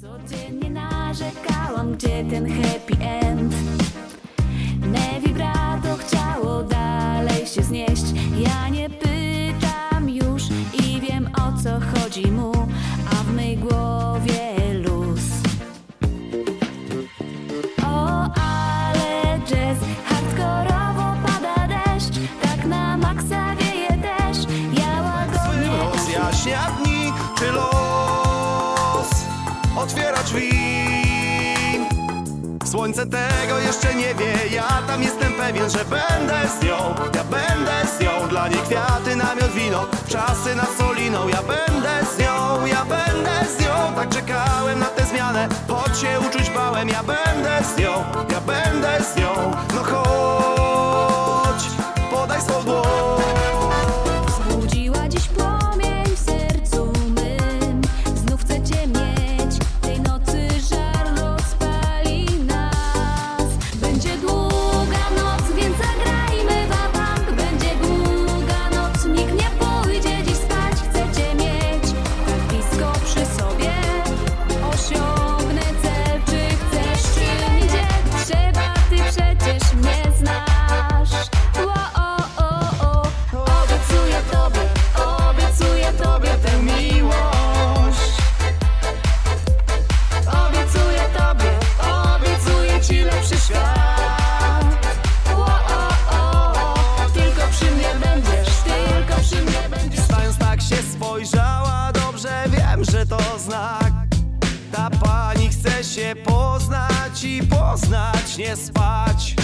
Codziennie narzekałam, gdzie ten happy end. Słońce tego jeszcze nie wie, ja tam jestem pewien, że będę z nią. Ja będę z nią, dla niej kwiaty, namiot, wino Czasy nad soliną, ja będę z nią, ja będę z nią. Tak czekałem na tę zmianę, choć się uczuć bałem. Ja będę z nią, ja będę z nią. No znak. Ta pani chce się poznać i poznać, nie spać.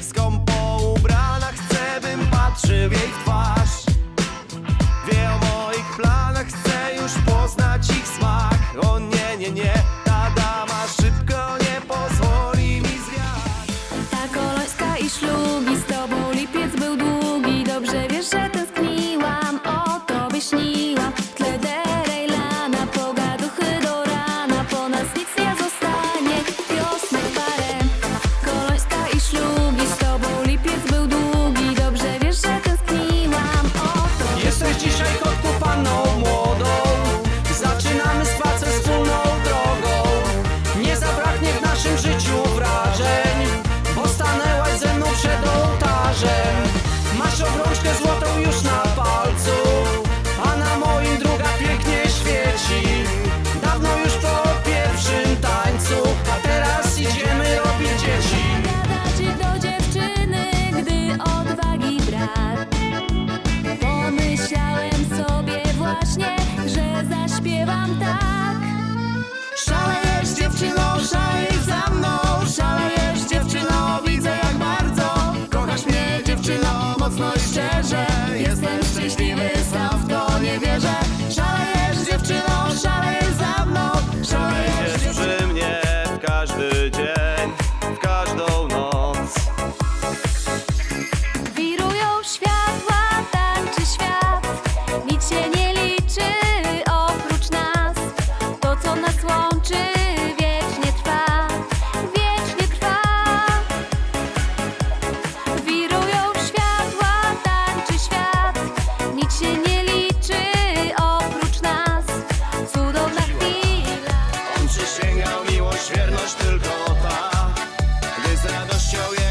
Skąpo ubrana chce, bym patrzył jej w twarz. Wie o moich planach, chce już poznać ich smak. O nie, nie, nie, ta dama szybko nie pozwoli mi zwiać. Ta kolońska i ślubi z tobą lipiec był długi. Dobrze wiesz, że tęskniłam, o tobie śni show you.